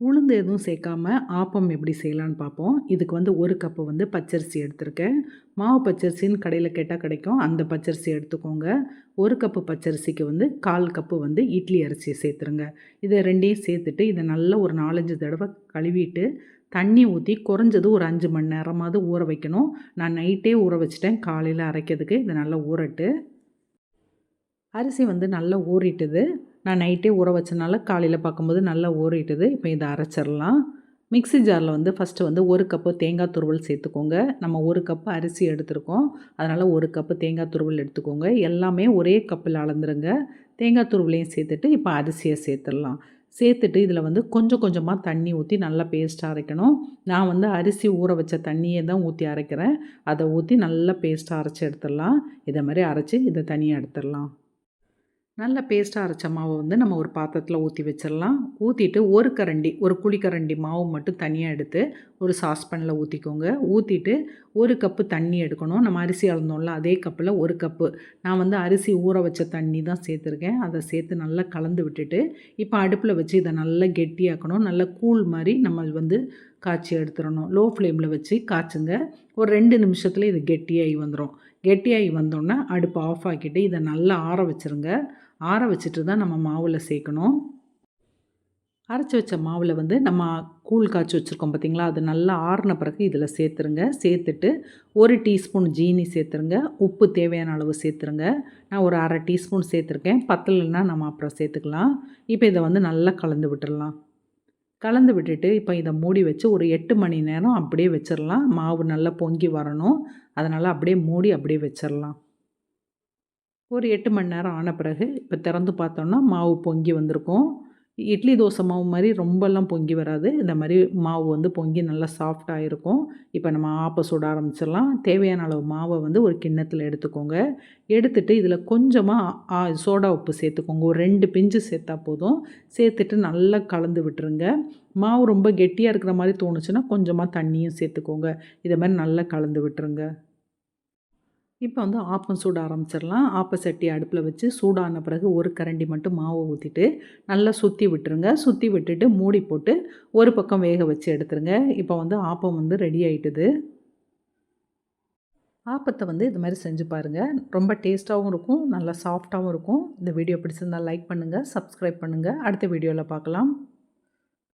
உளுந்து எதுவும் சேர்க்காம ஆப்பம் எப்படி செய்யலான்னு பார்ப்போம். இதுக்கு வந்து ஒரு கப்பு வந்து பச்சரிசி எடுத்திருக்கேன். மாவு பச்சரிசின்னு கடையில் கேட்டால் கிடைக்கும். அந்த பச்சரிசி எடுத்துக்கோங்க. ஒரு கப்பு பச்சரிசிக்கு வந்து கால் கப்பு வந்து இட்லி அரிசி சேர்த்துருங்க. இதை ரெண்டையும் சேர்த்துட்டு இதை நல்லா ஒரு நாலஞ்சு தடவை கழுவிட்டு தண்ணி ஊற்றி குறைஞ்சது ஒரு அஞ்சு மணி நேரமாவது ஊற வைக்கணும். நான் நைட்டே ஊற வச்சிட்டேன். காலையில் அரைக்கிறதுக்கு இதை நல்லா ஊறட்டு. அரிசி வந்து நல்லா ஊறிட்டுது. நான் நைட்டே ஊற வச்சனால காலையில் பார்க்கும்போது நல்லா ஊறிட்டுது. இப்போ இதை அரைச்சிடலாம். மிக்ஸி ஜாரில் வந்து ஃபஸ்ட்டு வந்து ஒரு கப்பு தேங்காய் துருவல் சேர்த்துக்கோங்க. நம்ம ஒரு கப்பு அரிசி எடுத்துருக்கோம். அதனால் ஒரு கப்பு தேங்காய் துருவல் எடுத்துக்கோங்க. எல்லாமே ஒரே கப்பில் அளந்துருங்க. தேங்காய் துருவலையும் சேர்த்துட்டு இப்போ அரிசியை சேர்த்துடலாம். சேர்த்துட்டு இதில் வந்து கொஞ்சம் கொஞ்சமாக தண்ணி ஊற்றி நல்லா பேஸ்ட்டாக அரைக்கணும். நான் வந்து அரிசி ஊற வச்ச தண்ணியை தான் ஊற்றி அரைக்கிறேன். அதை ஊற்றி நல்லா பேஸ்ட்டாக அரைச்சி எடுத்துடலாம். இதை மாதிரி அரைச்சி இதை தனியாக எடுத்துடலாம். நல்ல பேஸ்ட்டாக அரைச்ச மாவை வந்து நம்ம ஒரு பாத்திரத்தில் ஊற்றி வச்சிடலாம். ஊற்றிட்டு ஒரு கரண்டி ஒரு குழிக்கரண்டி மாவு மட்டும் தனியாக எடுத்து ஒரு சாஸ்பனில் ஊற்றிக்கோங்க ஊற்றிட்டு ஒரு கப்பு தண்ணி எடுக்கணும். நம்ம அரிசி அளந்தோம்ல அதே கப்பில் ஒரு கப்பு நான் வந்து அரிசி ஊற வச்ச தண்ணி தான் சேர்த்துருக்கேன். அதை சேர்த்து நல்லா கலந்து விட்டுட்டு இப்போ அடுப்பில் வச்சு இதை நல்லா கெட்டியாக்கணும். நல்லா கூழ் மாதிரி நம்ம வந்து காய்ச்சி எடுத்துடணும். லோ ஃப்ளேமில் வச்சு காய்ச்சுங்க. ஒரு ரெண்டு நிமிஷத்தில் இது கெட்டியாகி வந்துடும் கெட்டியாகி வந்தோன்னே அடுப்பு ஆஃப் ஆக்கிட்டு இதை நல்லா ஆற வச்சுருங்க. ஆற வச்சுட்டு தான் நம்ம மாவில் சேர்க்கணும். அரைச்சி வச்ச மாவில் வந்து நம்ம கூழ் காய்ச்சி வச்சுருக்கோம் பார்த்திங்களா அது நல்லா ஆறின பிறகு இதில் சேர்த்துருங்க. சேர்த்துட்டு ஒரு டீஸ்பூன் ஜீனி சேர்த்துருங்க. உப்பு தேவையான அளவு சேர்த்துருங்க. நான் ஒரு அரை டீஸ்பூன் சேர்த்துருக்கேன். பத்தலைன்னா நம்ம அப்புறம் சேர்த்துக்கலாம். இப்போ இதை வந்து நல்லா கலந்து விட்டுடலாம். கலந்து விட்டுட்டு இப்போ இதை மூடி வச்சு ஒரு எட்டு மணி நேரம் அப்படியே வச்சிடலாம். மாவு நல்லா பொங்கி வரணும். அதனால் அப்படியே மூடி அப்படியே வச்சிடலாம். ஒரு எட்டு மணி நேரம் ஆன பிறகு இப்போ திறந்து பார்த்தோன்னா மாவு பொங்கி வந்திருக்கும். இட்லி தோசை மாவு மாதிரி ரொம்பலாம் பொங்கி வராது. இந்த மாதிரி மாவு வந்து பொங்கி நல்லா சாஃப்டாக இருக்கும். இப்போ நம்ம ஆப்பை சுட ஆரம்பிச்சிடலாம். தேவையான அளவு மாவை வந்து ஒரு கிண்ணத்தில் எடுத்துக்கோங்க. எடுத்துகிட்டு இதில் கொஞ்சமாக சோடா உப்பு சேர்த்துக்கோங்க. ஒரு ரெண்டு பிஞ்சு சேர்த்தா போதும். சேர்த்துட்டு நல்லா கலந்து விட்டுருங்க. மாவு ரொம்ப கெட்டியாக இருக்கிற மாதிரி தோணுச்சுன்னா கொஞ்சமாக தண்ணியும் சேர்த்துக்கோங்க. இதை மாதிரி நல்லா கலந்து விட்டுருங்க. இப்போ வந்து ஆப்பம் சூட ஆரம்பிச்சிடலாம். ஆப்ப சட்டி அடுப்பில் வச்சு சூடான பிறகு ஒரு கரண்டி மட்டும் மாவை ஊற்றிட்டு நல்லா சுற்றி விட்டுருங்க. சுற்றி விட்டுட்டு மூடி போட்டு ஒரு பக்கம் வேக வச்சு எடுத்துருங்க. இப்போ வந்து ஆப்பம் வந்து ரெடி ஆகிட்டுது ஆப்பத்தை வந்து இது மாதிரி செஞ்சு பாருங்கள் ரொம்ப டேஸ்ட்டாகவும் இருக்கும் நல்லா சாஃப்டாகவும் இருக்கும். இந்த வீடியோ பிடிச்சிருந்தால் லைக் பண்ணுங்கள் சப்ஸ்கிரைப் பண்ணுங்கள் அடுத்த வீடியோவில் பார்க்கலாம்.